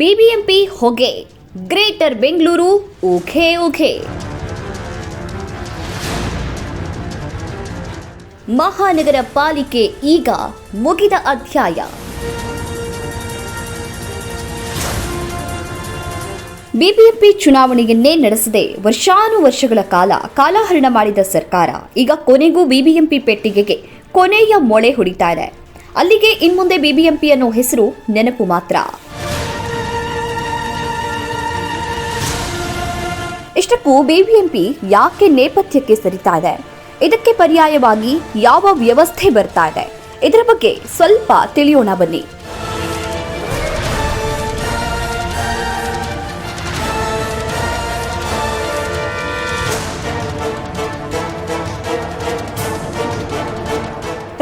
BBMP ಹೊಗೆ, greater Bengaluru ಊಖೆ ಊಖೆ ಮಹಾನಗರ ಪಾಲಿಕೆ ಈಗ ಮುಗಿದ ಅಧ್ಯಾಯ. ಬಿಬಿಎಂಪಿ ಚುನಾವಣೆಯನ್ನೇ ನಡೆಸದೆ ವರ್ಷಾನುವರ್ಷಗಳ ಕಾಲ ಕಾಲಹರಣ ಮಾಡಿದ ಸರ್ಕಾರ ಈಗ ಕೊನೆಗೂ ಬಿಬಿಎಂಪಿ ಪೆಟ್ಟಿಗೆಗೆ ಕೊನೆಯ ಮೊಳೆ ಹೊಡಿತಾ ಇದೆ. ಅಲ್ಲಿಗೆ ಇನ್ಮುಂದೆ ಬಿಬಿಎಂಪಿ ಅನ್ನೋ ಹೆಸರು ನೆನಪು ಮಾತ್ರ. ಇಷ್ಟಕ್ಕೂ ಬಿಬಿಎಂಪಿ ಯಾಕೆ ನೇಪಥ್ಯಕ್ಕೆ ಸರಿತಾ ಇದೆ? ಇದಕ್ಕೆ ಪರ್ಯಾಯವಾಗಿ ಯಾವ ವ್ಯವಸ್ಥೆ ಬರ್ತಾ ಇದೆ? ಇದರ ಬಗ್ಗೆ ಸ್ವಲ್ಪ ತಿಳಿಯೋಣ ಬನ್ನಿ.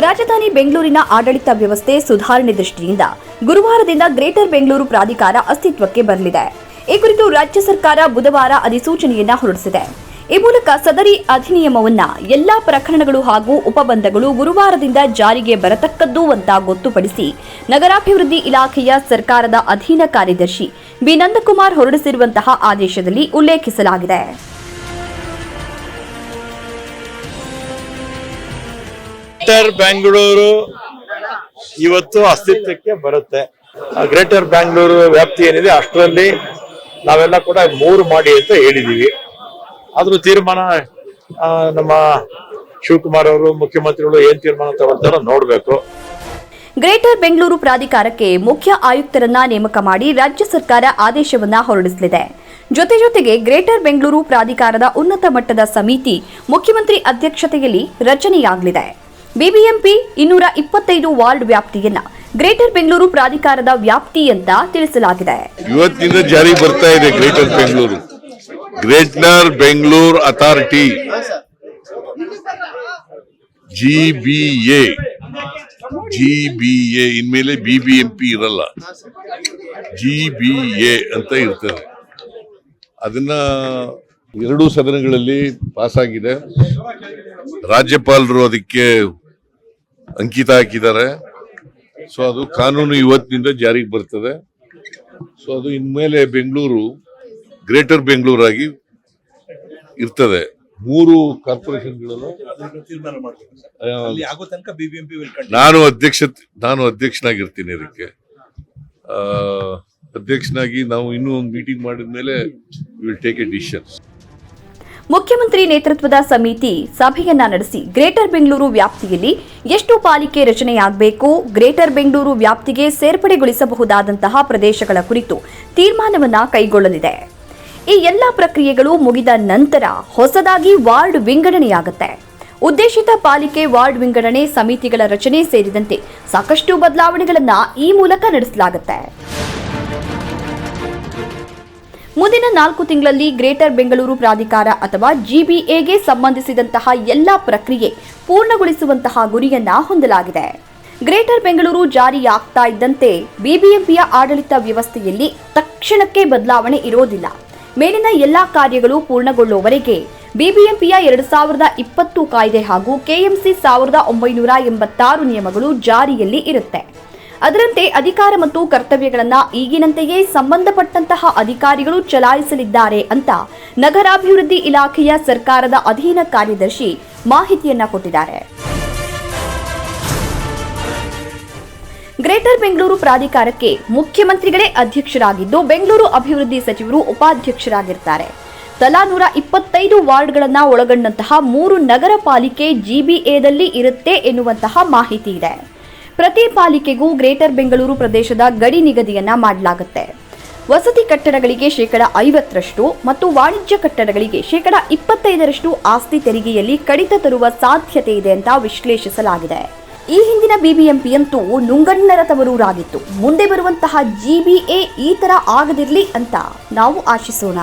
ರಾಜಧಾನಿ ಬೆಂಗಳೂರಿನ ಆಡಳಿತ ವ್ಯವಸ್ಥೆ ಸುಧಾರಣೆ ದೃಷ್ಟಿಯಿಂದ ಗುರುವಾರದಿಂದ ಗ್ರೇಟರ್ ಬೆಂಗಳೂರು ಪ್ರಾಧಿಕಾರ ಅಸ್ತಿತ್ವಕ್ಕೆ ಬರಲಿದೆ. ಈ ಕುರಿತು ರಾಜ್ಯ ಸರ್ಕಾರ ಬುಧವಾರ ಅಧಿಸೂಚನೆಯನ್ನ ಹೊರಡಿಸಿದೆ. ಈ ಮೂಲಕ ಸದರಿ ಅಧಿನಿಯಮವನ್ನ ಎಲ್ಲಾ ಪ್ರಕರಣಗಳು ಹಾಗೂ ಉಪಬಂಧಗಳು ಗುರುವಾರದಿಂದ ಜಾರಿಗೆ ಬರತಕ್ಕದ್ದು ಅಂತ ಗೊತ್ತುಪಡಿಸಿ ನಗರಾಭಿವೃದ್ಧಿ ಇಲಾಖೆಯ ಸರ್ಕಾರದ ಅಧೀನ ಕಾರ್ಯದರ್ಶಿ ಬಿ. ನಂದಕುಮಾರ್ ಹೊರಡಿಸಿರುವಂತಹ ಆದೇಶದಲ್ಲಿ ಉಲ್ಲೇಖಿಸಲಾಗಿದೆ. ಬೆಂಗಳೂರು ಇವತ್ತು ಅಸ್ತಿತ್ವಕ್ಕೆ ಬರುತ್ತೆ. ಗ್ರೇಟರ್ ಬೆಂಗಳೂರು ವ್ಯಾಪ್ತಿ ಏನಿದೆ, ಅಷ್ಟರಲ್ಲಿ ನಾವೆಲ್ಲ ಕೂಡ ಮೂರು ಮಾಡಿ ಅಂತ ಹೇಳಿದೀವಿ. ಆದ್ರೂ ತೀರ್ಮಾನ ನಮ್ಮ ಶಿವಕುಮಾರ್ ಅವರು, ಮುಖ್ಯಮಂತ್ರಿಗಳು ಏನ್ ತೀರ್ಮಾನ ತಗೊಳ್ತಾರೋ ನೋಡ್ಬೇಕು. ಗ್ರೇಟರ್ ಬೆಂಗಳೂರು ಪ್ರಾಧಿಕಾರಕ್ಕೆ ಮುಖ್ಯ ಆಯುಕ್ತರನ್ನ ನೇಮಕ ಮಾಡಿ ರಾಜ್ಯ ಸರ್ಕಾರ ಆದೇಶವನ್ನ ಹೊರಡಿಸಲಿದೆ. ಜೊತೆ ಜೊತೆಗೆ ಗ್ರೇಟರ್ ಬೆಂಗಳೂರು ಪ್ರಾಧಿಕಾರದ ಉನ್ನತ ಮಟ್ಟದ ಸಮಿತಿ ಮುಖ್ಯಮಂತ್ರಿ ಅಧ್ಯಕ್ಷತೆಯಲ್ಲಿ ರಚನೆಯಾಗಲಿದೆ. ಬಿಬಿಎಂಪಿ ಇನ್ನೂರ ಇಪ್ಪತ್ತೈದು ವಾರ್ಡ್ ವ್ಯಾಪ್ತಿಯನ್ನ ಗ್ರೇಟರ್ ಬೆಂಗಳೂರು ಪ್ರಾಧಿಕಾರದ ವ್ಯಾಪ್ತಿ ಅಂತ ತಿಳಿಸಲಾಗಿದೆ. ಇವತ್ತಿನಿಂದ ಜಾರಿ ಬರ್ತಾ ಇದೆ greater Bengaluru. Greater Bengaluru authority. G B A G B A ಇನ್ಮೇಲೆ ಬಿ ಬಿ ಎಂ ಪಿ ಇರಲ್ಲ. ಜಿ ಬಿ ಎ ಅಂತ ಇರ್ತದೆ. ಅದನ್ನ ಎರಡೂ ಸದನಗಳಲ್ಲಿ ಪಾಸ್ ಆಗಿದೆ ರಾಜ್ಯಪಾಲರು ಅದಕ್ಕೆ ಅಂಕಿತ ಹಾಕಿದ್ದಾರೆ. ಸೊ ಅದು ಕಾನೂನು ಇವತ್ತಿನಿಂದ ಜಾರಿಗೆ ಬರ್ತದೆ. ಸೊ ಅದು ಇನ್ಮೇಲೆ ಬೆಂಗಳೂರು ಗ್ರೇಟರ್ ಬೆಂಗಳೂರಾಗಿ ಇರ್ತದೆ. ಮೂರು ಕಂಟಿನ್ಯೂ ನಾನು ಅಧ್ಯಕ್ಷ ನಾನು ಅಧ್ಯಕ್ಷನಾಗಿರ್ತೀನಿ ಇದಕ್ಕೆ ಅಧ್ಯಕ್ಷನಾಗಿ ನಾವು ಇನ್ನೂ ಒಂದು ಮೀಟಿಂಗ್ ಮಾಡಿದ್ಮೇಲೆ ವಿಲ್ ಟೇಕ್ ಎ ಡಿಸಿಷನ್ ಮುಖ್ಯಮಂತ್ರಿ ನೇತೃತ್ವದ ಸಮಿತಿ ಸಭೆಯನ್ನ ನಡೆಸಿ ಗ್ರೇಟರ್ ಬೆಂಗಳೂರು ವ್ಯಾಪ್ತಿಯಲ್ಲಿ ಎಷ್ಟು ಪಾಲಿಕೆ ರಚನೆಯಾಗಬೇಕು, ಗ್ರೇಟರ್ ಬೆಂಗಳೂರು ವ್ಯಾಪ್ತಿಗೆ ಸೇರ್ಪಡೆಗೊಳಿಸಬಹುದಾದಂತಹ ಪ್ರದೇಶಗಳ ಕುರಿತು ತೀರ್ಮಾನವನ್ನ ಕೈಗೊಳ್ಳಲಿದೆ. ಈ ಎಲ್ಲ ಪ್ರಕ್ರಿಯೆಗಳು ಮುಗಿದ ನಂತರ ಹೊಸದಾಗಿ ವಾರ್ಡ್ ವಿಂಗಡಣೆಯಾಗುತ್ತೆ. ಉದ್ದೇಶಿತ ಪಾಲಿಕೆ ವಾರ್ಡ್ ವಿಂಗಡಣೆ ಸಮಿತಿಗಳ ರಚನೆ ಸೇರಿದಂತೆ ಸಾಕಷ್ಟು ಬದಲಾವಣೆಗಳನ್ನು ಈ ಮೂಲಕ ನಡೆಸಲಾಗುತ್ತೆ. ಮುಂದಿನ ನಾಲ್ಕು ತಿಂಗಳಲ್ಲಿ ಗ್ರೇಟರ್ ಬೆಂಗಳೂರು ಪ್ರಾಧಿಕಾರ ಅಥವಾ ಜಿಬಿಎಗೆ ಸಂಬಂಧಿಸಿದಂತಹ ಎಲ್ಲ ಪ್ರಕ್ರಿಯೆ ಪೂರ್ಣಗೊಳಿಸುವಂತಹ ಗುರಿಯನ್ನ ಹೊಂದಲಾಗಿದೆ. ಗ್ರೇಟರ್ ಬೆಂಗಳೂರು ಜಾರಿಯಾಗ್ತಾ ಇದ್ದಂತೆ ಬಿಬಿಎಂಪಿಯ ಆಡಳಿತ ವ್ಯವಸ್ಥೆಯಲ್ಲಿ ತಕ್ಷಣಕ್ಕೆ ಬದಲಾವಣೆ ಇರೋದಿಲ್ಲ. ಮೇಲಿನ ಎಲ್ಲಾ ಕಾರ್ಯಗಳು ಪೂರ್ಣಗೊಳ್ಳುವವರೆಗೆ ಬಿಬಿಎಂಪಿಯ ಎರಡು ಸಾವಿರದ ಇಪ್ಪತ್ತು ಕಾಯ್ದೆ ಹಾಗೂ ಕೆಎಂಸಿ ಸಾವಿರದ ಒಂಬೈನೂರ ಎಂಬತ್ತಾರು ನಿಯಮಗಳು ಜಾರಿಯಲ್ಲಿ ಇರುತ್ತೆ. ಅದರಂತೆ ಅಧಿಕಾರ ಮತ್ತು ಕರ್ತವ್ಯಗಳನ್ನ ಈಗಿನಂತೆಯೇ ಸಂಬಂಧಪಟ್ಟಂತಹ ಅಧಿಕಾರಿಗಳು ಚಲಾಯಿಸಲಿದ್ದಾರೆ ಅಂತ ನಗರಾಭಿವೃದ್ಧಿ ಇಲಾಖೆಯ ಸರ್ಕಾರದ ಅಧೀನ ಕಾರ್ಯದರ್ಶಿ ಮಾಹಿತಿಯನ್ನ ಕೊಟ್ಟಿದ್ದಾರೆ. ಗ್ರೇಟರ್ ಬೆಂಗಳೂರು ಪ್ರಾಧಿಕಾರಕ್ಕೆ ಮುಖ್ಯಮಂತ್ರಿಗಳೇ ಅಧ್ಯಕ್ಷರಾಗಿದ್ದು ಬೆಂಗಳೂರು ಅಭಿವೃದ್ಧಿ ಸಚಿವರು ಉಪಾಧ್ಯಕ್ಷರಾಗಿರ್ತಾರೆ. ತಲಾ ನೂರ ಇಪ್ಪತ್ತೈದು ವಾರ್ಡ್ಗಳನ್ನು ಒಳಗೊಂಡಂತಹ ಮೂರು ನಗರ ಪಾಲಿಕೆ ಜಿಬಿಎದಲ್ಲಿ ಇರುತ್ತೆ ಎನ್ನುವಂತಹ ಮಾಹಿತಿ ಇದೆ. ಪ್ರತಿ ಪಾಲಿಕೆಗೂ ಗ್ರೇಟರ್ ಬೆಂಗಳೂರು ಪ್ರದೇಶದ ಗಡಿ ನಿಗದಿಯನ್ನ ಮಾಡಲಾಗುತ್ತೆ. ವಸತಿ ಕಟ್ಟಡಗಳಿಗೆ ಶೇಕಡ ಐವತ್ತರಷ್ಟು ಮತ್ತು ವಾಣಿಜ್ಯ ಕಟ್ಟಡಗಳಿಗೆ ಶೇಕಡ ಇಪ್ಪತ್ತೈದರಷ್ಟು ಆಸ್ತಿ ತೆರಿಗೆಯಲ್ಲಿ ಕಡಿತ ತರುವ ಸಾಧ್ಯತೆ ಇದೆ ಅಂತ ವಿಶ್ಲೇಷಿಸಲಾಗಿದೆ. ಈ ಹಿಂದಿನ ಬಿಬಿಎಂಪಿಯಂತೂ ನುಂಗಣ್ಣರ ತವರೂರಾಗಿತ್ತು. ಮುಂದೆ ಬರುವಂತಹ ಜಿಬಿಎ ಈ ತರ ಆಗದಿರಲಿ ಅಂತ ನಾವು ಆಶಿಸೋಣ.